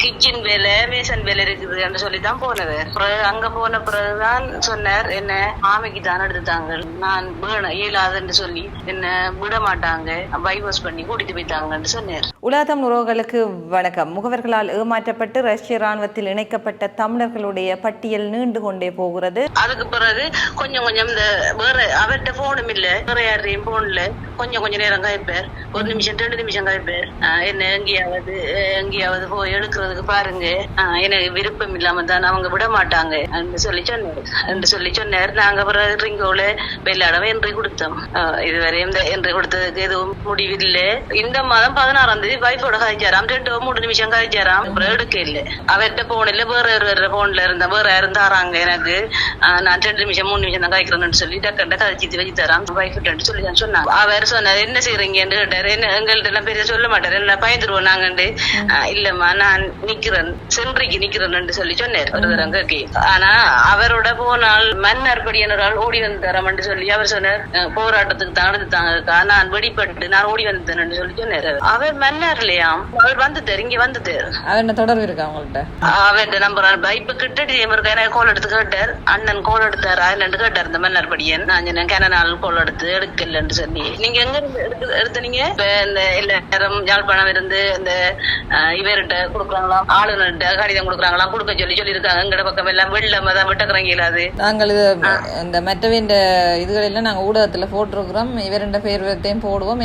Kitchen வேலை Mason வேலை இருக்குதுன்னு சொல்லி தான் போனவர் பிறகு அங்க போன பிறகுதான் சொன்னார் என்ன மாமிக்கு தான் எடுத்துட்டாங்க. நான் வேணும் இயலாதுன்னு சொல்லி என்ன விட மாட்டாங்க. பைபாஸ் பண்ணி கூட்டிட்டு போயிட்டாங்கன்னு சொன்னார். உலகம் உறவுகளுக்கு வணக்கம். முகவர்களால் ஏமாற்றப்பட்டு ரஷ்ய ராணுவத்தில் இணைக்கப்பட்ட தமிழர்களுடைய பட்டியல் நீண்டு கொண்டே போகிறது. அதுக்கு பிறகு கொஞ்சம் கொஞ்சம் இந்த வேற அவர்கிட்ட போனும் இல்ல. வேற யாரையும் போன்ல கொஞ்சம் கொஞ்சம் நேரம் காய்ப்பார் ஒரு நிமிஷம் ரெண்டு நிமிஷம் காய்ப்பார் ஆஹ் என்ன எங்கேயாவது எங்கேயாவது போய் இருக்கிறதுக்கு பாருங்க. எனக்கு விருப்பம் இல்லாம தான் அவங்க விட மாட்டாங்க. சொல்லி சொன்னார். சொல்லி சொன்னார். நாங்க பிறகு ரிங்கோல வெள்ளாடவே என்று கொடுத்தோம். இதுவரையும் என்று கொடுத்ததுக்கு எதுவும் முடிவில்லை. இந்த மாதம் பதினாறாம் தேதி வைஃபோட காய்ச்சாராம் ரெண்டு மூணு நிமிஷம் காய்ச்சாராம் அப்புறம் எடுக்க இல்லை அவர்கிட்ட போன்ல வேற ஒரு போன்ல இருந்தா வேற இருந்தாராங்க எனக்கு. நான் ரெண்டு நிமிஷம் மூணு நிமிஷம் தான் காய்க்கிறேன்னு சொல்லி டக்கண்ட கதைச்சி வச்சு தரான். வைஃப் சொல்லி தான் சொன்னாங்க. அவர் சொன்னார் என்ன செய்யறீங்கன்னு கேட்டாரு. என்ன எங்கள்ட்ட எல்லாம் பெரிய சொல்ல மாட்டாரு. என்ன பயந்துருவோம் நாங்கண்டு இல்லம்மா நான் நிக்கிறேன் சென்றிக்கு நிக்கிறேன்னு சொல்லி சொன்னார். ஒரு ஆனா அவரோட போனால் மன்னர் படியினரால் ஓடி வந்து தரம்னு சொல்லி அவர் சொன்னார். போராட்டத்துக்கு தான் எடுத்துட்டாங்க நான் வெடிப்பட்டு நான் ஓடி வந்தேன்னு சொல்லி சொன்னார் அவர். மன்னர் இல்லையாம் அவர் வந்துட்டார் இங்க அவர் என்ன தொடர்பு இருக்கா அவங்கள்ட்ட அவன் நம்பர் பைப்பு கிட்ட இருக்கா எனக்கு கோல் எடுத்து கேட்டார். அண்ணன் கோல் எடுத்தாரா என்னன்னு கேட்டார் இந்த மன்னர் படியன் நான் சொன்னேன் கனநாள் கோல் எடுத்து எடுக்கலன்னு சொல்லி. நீங்க எங்க இருந்து எடுத்து எடுத்தனீங்க? இப்ப இந்த எல்லாரும் யாழ்ப்பாணம் இருந்து இந்த இவர்கிட்ட கொடுக்குறாங்களாம் ஆளுநர்கிட்ட கடிதம் கொடுக்குறாங்களாம் கொடுக்க சொல்லி சொல்லி இருக்காங்க எங்கட பக்கம் எல்லாம் வெள்ளம் தான் விட்டக்குறங்க இல்லாது நாங்கள் இது இந்த மற்றவின் இதுகளெல்லாம் நாங்கள் ஊடகத்தில் போட்டிருக்கிறோம். இவருண்ட பேர் போடுவோம்.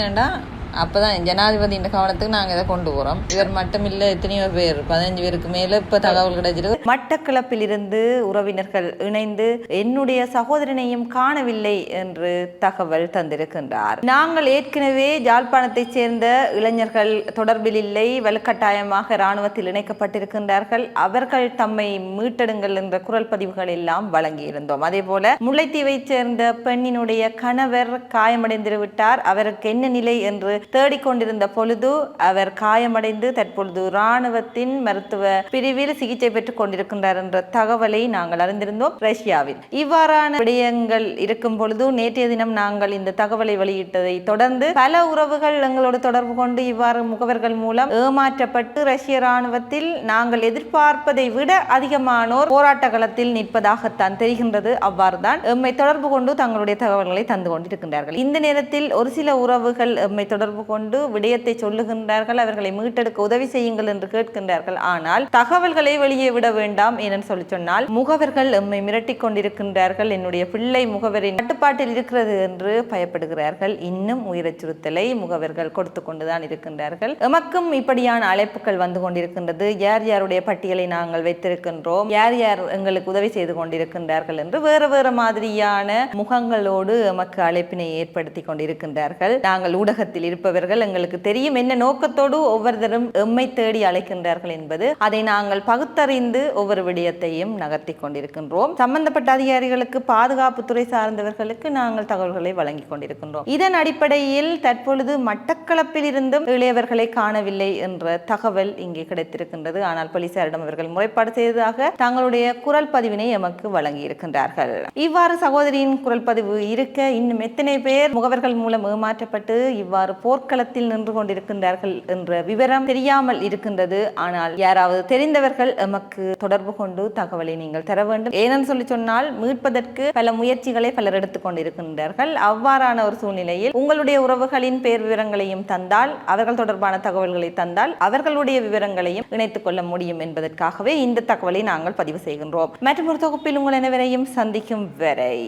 அப்பதான் ஜனாதிபதியின் கவனத்துக்கு நாங்கள் இதை கொண்டு போகிறோம் இவர் மட்டும் இல்லை எத்தனையோ பேர் பதினஞ்சு பேருக்கு மேலே இப்போ தகவல் கிடைச்சிருக்கு. மட்டக்களப்பில் இருந்து உறவினர்கள் இணைந்து என்னுடைய சகோதரனையும் காணவில்லை என்று தகவல் தந்திருக்கின்றார். நாங்கள் ஏற்கனவே யாழ்ப்பாணத்தைச் சேர்ந்த இளைஞர்கள் தொடர்பில் இல்லை வலுக்கட்டாயமாக இராணுவத்தில் இணைக்கப்பட்டிருக்கின்றார்கள். அவர்கள் தம்மை மீட்டெடுங்கள் என்ற குரல் பதிவுகள் எல்லாம் வழங்கியிருந்தோம். அதே போல முல்லைத்தீவை சேர்ந்த பெண்ணினுடைய கணவர் காயமடைந்து விட்டார் அவருக்கு என்ன நிலை என்று தேடிக்கொண்டிருந்த பொழுது அவர் காயமடைந்து தற்பொழுது இராணுவத்தின் மருத்துவ பிரிவில் சிகிச்சை பெற்றுக் கொண்டிருக்கின்றார் என்ற தகவலை நாங்கள் அறிந்திருந்தோம் ரஷ்யாவில். இவ்வாறான விடயங்கள் இருக்கும் பொழுது நேற்றைய தினம் நாங்கள் இந்த தகவலை வெளியிட்டதை தொடர்ந்து பல உறவுகள் எங்களோடு தொடர்பு கொண்டு இவ்வாறு முகவர்கள் மூலம் ஏமாற்றப்பட்டு ரஷ்ய இராணுவத்தில் நாங்கள் எதிர்பார்ப்பதை விட அதிகமானோர் போராட்ட களத்தில் நிற்பதாகத்தான் தெரிகின்றது. அவ்வாறுதான் எம்மை தொடர்பு கொண்டு தங்களுடைய தகவல்களை தந்து கொண்டிருக்கின்றார்கள். இந்த நேரத்தில் ஒரு சில உறவுகள் எம்மை தொடர்பு கொண்டு விடயத்தை சொல்லுகின்றார்கள் அவர்களை மீட்டெடுக்க உதவி செய்யுங்கள் என்று கேட்கின்றார்கள். ஆனால் தகவல்களை வெளியே விட வேண்டாம் என சொல்லி சொன்னால் முகவர்கள் எம்மை மிரட்டி கொண்டிருக்கின்றார்கள். என்னுடைய பிள்ளை முகவரின் கட்டுப்பாட்டில் இருக்கிறது என்று பயப்படுகிறார்கள். இன்னும் உயிரச்சுறுத்தலை முகவர்கள் கொடுத்து கொண்டுதான் இருக்கின்றார்கள். எமக்கும் இப்படியான அழைப்புகள் வந்து கொண்டிருக்கின்றது. யார் யாருடைய பட்டியலை நாங்கள் வைத்திருக்கின்றோம்? யார் யார் எங்களுக்கு உதவி செய்து கொண்டிருக்கின்றார்கள் என்று வேறு வேறு மாதிரியான முகங்களோடு எமக்கு அழைப்பினை ஏற்படுத்தி கொண்டிருக்கின்றார்கள். நாங்கள் ஊடகத்தில் இருப்பவர்கள் எங்களுக்கு தெரியும் என்ன நோக்கத்தோடு ஒவ்வொருத்தரும் எம்மை தேடி அழைக்கின்றார்கள் என்பது. அதை நாங்கள் பகுத்தறிந்து ஒவ்வொரு விடயத்தையும் நகர்த்தி கொண்டிருக்கின்றோம். சம்பந்தப்பட்ட அதிகாரிகளுக்கு பாதுகாப்புத்துறை சார்ந்தவர்களுக்கு நாங்கள் தகவல்களை வழங்கி கொண்டிருக்கின்றோம். இதன் அடிப்படையில் தற்பொழுது மட்டக்களப்பில் இருந்தும் இளையவர்களை காணவில்லை என்ற தகவல் இங்கே கிடைத்திருக்கின்றது. ஆனால் போலீசாரிடம் அவர்கள் முறைப்பாடு செய்ததாக தங்களுடைய குரல் பதிவினை எமக்கு வழங்கி இருக்கின்றார்கள் இவ்வாறு சகோதரியின் குரல் பதிவு இருக்க இன்னும் எத்தனை பேர் முகவர்கள் மூலம் ஏமாற்றப்பட்டு இவ்வாறு போர்க்களத்தில் நின்று கொண்டிருக்கின்றார்கள் என்ற விவரம் தெரியாமல் இருக்கின்றது. ஆனால் யாராவது தெரிந்தவர்கள் எமக்கு தொடர்பு கொண்டு தகவலை நீங்கள் தர வேண்டும். ஏனென்று சொல்லி சொன்னால் மீட்பதற்கு பல முயற்சிகளை பலர் எடுத்துக் கொண்டிருக்கின்றார்கள். அவ்வாறான ஒரு சூழ்நிலையில் உங்களுடைய உறவுகளின் பேர் விவரங்களையும் தந்தால் அவர்கள் தொடர்பான தகவல்களை தந்தால் அவர்களுடைய விவரங்களையும் இணைத்துக் கொள்ள முடியும் என்பதற்காகவே இந்த தகவலை நாங்கள் பதிவு செய்கின்றோம். மற்றும் ஒரு தொகுப்பில் உங்கள் அனைவரையும் சந்திக்கும் வரை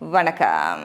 வணக்கம்.